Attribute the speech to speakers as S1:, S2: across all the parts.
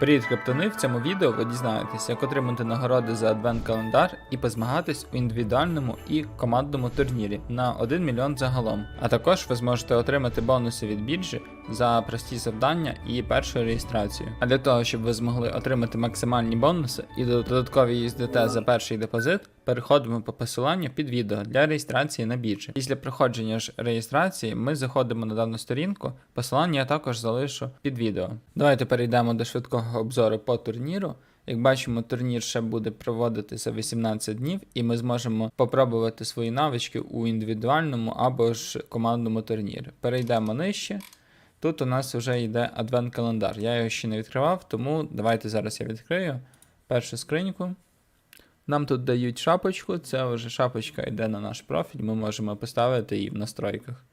S1: Привіт, криптони! В цьому відео ви дізнаєтесь, як отримати нагороди за адвент календар і позмагатись у індивідуальному і командному турнірі на 1 мільйон загалом. А також ви зможете отримати бонуси від біржі за прості завдання і першу реєстрацію. А для того, щоб ви змогли отримати максимальні бонуси і додаткові USDT за перший депозит, переходимо по посиланню під відео для реєстрації на біржі. Після проходження ж реєстрації ми заходимо на дану сторінку. Посилання я також залишу під відео. Давайте перейдемо до швидкого обзору по турніру. Як бачимо, турнір ще буде проводитися 18 днів, і ми зможемо попробувати свої навички у індивідуальному або ж командному турнірі. Перейдемо нижче. Тут у нас вже йде адвент календар. Я його ще не відкривав, тому давайте зараз я відкрию першу скриньку. Нам тут дають шапочку, це вже шапочка йде на наш профіль, ми можемо поставити її в настройках.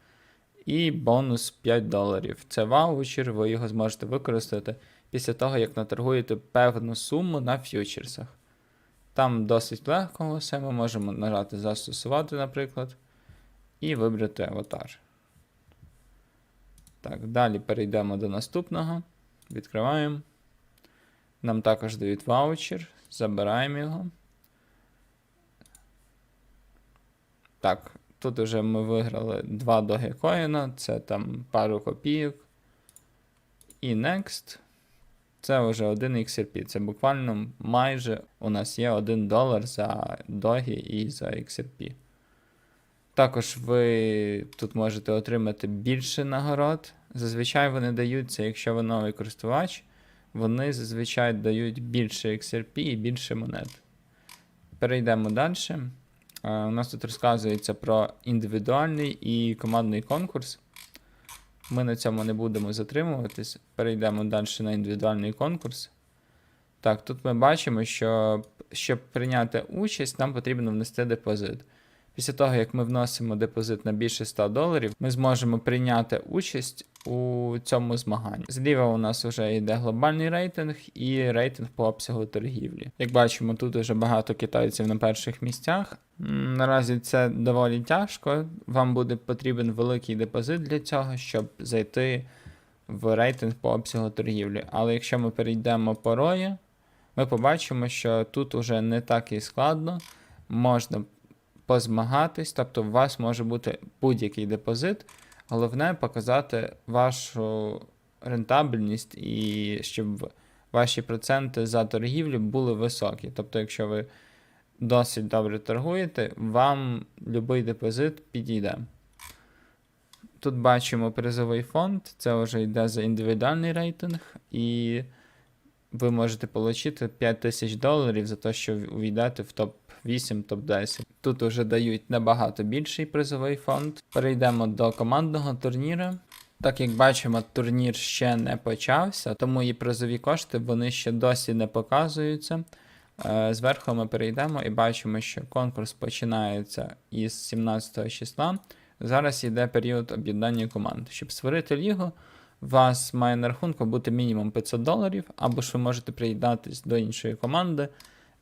S1: І бонус 5 доларів. Це ваучер, ви його зможете використати після того, як наторгуєте певну суму на фьючерсах. Там досить легко все, ми можемо нажати застосувати, наприклад, і вибрати аватар. Так, далі перейдемо до наступного. Відкриваємо. Нам також дають ваучер, забираємо його. Так, тут вже ми виграли 2 Dogecoin, це там пару копійок. І Next. Це вже 1 XRP. Це буквально майже у нас є 1 долар за Догі і за XRP. Також ви тут можете отримати більше нагород. Зазвичай вони даються, якщо ви новий користувач, вони зазвичай дають більше XRP і більше монет. Перейдемо далі. Е, У нас тут розказується про індивідуальний і командний конкурс. Ми на цьому не будемо затримуватись. Перейдемо далі на індивідуальний конкурс. Так, тут ми бачимо, що щоб прийняти участь, нам потрібно внести депозит. Після того, як ми вносимо депозит на більше 100 доларів, ми зможемо прийняти участь у цьому змаганні. Зліва у нас вже йде глобальний рейтинг і рейтинг по обсягу торгівлі. Як бачимо, тут вже багато китайців на перших місцях. Наразі це доволі тяжко. Вам буде потрібен великий депозит для цього, щоб зайти в рейтинг по обсягу торгівлі. Але якщо ми перейдемо по рої, ми побачимо, що тут уже не так і складно. Можна позмагатись, тобто у вас може бути будь-який депозит. Головне показати вашу рентабельність і щоб ваші проценти за торгівлю були високі. Тобто, якщо ви досить добре торгуєте, вам будь-який депозит підійде. Тут бачимо призовий фонд, це вже йде за індивідуальний рейтинг, і ви можете отримати 5 тисяч доларів за те, що увійдете в топ-8, топ-10. Тут вже дають набагато більший призовий фонд. Перейдемо до командного турніру. Так як бачимо, турнір ще не почався, тому і призові кошти вони ще досі не показуються. Е, Зверху ми перейдемо і бачимо, що конкурс починається із 17 числа. Зараз йде період об'єднання команд. Щоб створити лігу, у вас має на рахунку бути мінімум 500 доларів, або ж ви можете приєднатися до іншої команди,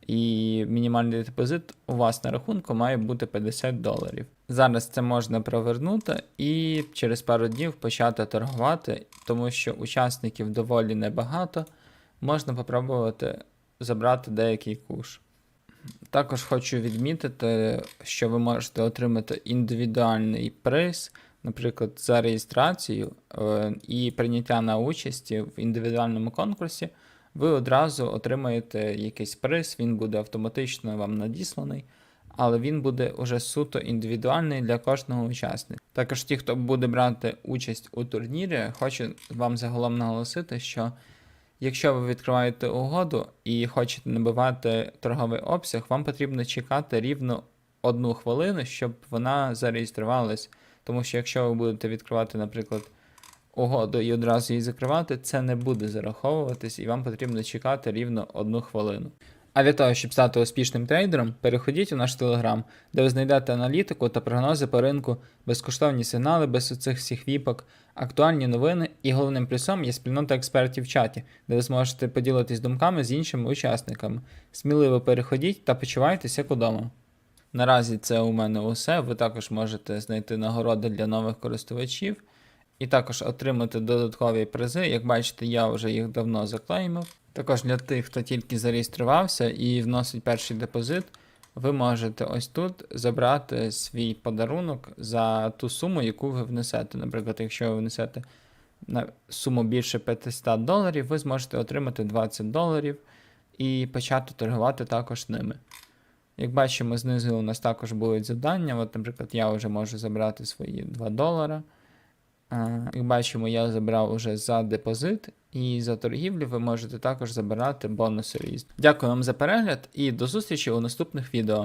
S1: і мінімальний депозит у вас на рахунку має бути 50 доларів. Зараз це можна провернути і через пару днів почати торгувати, тому що учасників доволі небагато. Можна попробувати забрати деякий куш. Також хочу відмітити, що ви можете отримати індивідуальний приз, наприклад, за реєстрацію е, і прийняття на участі в індивідуальному конкурсі. Ви одразу отримаєте якийсь приз, він буде автоматично вам надісланий, але він буде уже суто індивідуальний для кожного учасника. Також ті, хто буде брати участь у турнірі, хочу вам загалом наголосити, що Якщо ви відкриваєте угоду і хочете набивати торговий обсяг, вам потрібно чекати рівно одну хвилину, щоб вона зареєструвалась. Тому що якщо ви будете відкривати, наприклад, угоду і одразу її закривати, це не буде зараховуватись, і вам потрібно чекати рівно одну хвилину. А для того, щоб стати успішним трейдером, переходіть у наш телеграм, де ви знайдете аналітику та прогнози по ринку, безкоштовні сигнали без оцих всіх віпок, актуальні новини і головним плюсом є спільнота експертів в чаті, де ви зможете поділитись думками з іншими учасниками. Сміливо переходіть та почувайтеся як удома. Наразі це у мене усе. Ви також можете знайти нагороди для нових користувачів і також отримати додаткові призи. Як бачите, я вже їх давно заклеймив. Також для тих, хто тільки зареєструвався і вносить перший депозит, ви можете ось тут забрати свій подарунок за ту суму, яку ви внесете. Наприклад, якщо ви внесете на суму більше 500 доларів, ви зможете отримати 20 доларів і почати торгувати також ними. Як бачимо, знизу у нас також будуть завдання. От, наприклад, я вже можу забрати свої 2 долара. А, Як бачимо, я забрав уже за депозит, і за торгівлю ви можете також забирати бонуси різні. Дякую вам за перегляд і до зустрічі у наступних відео.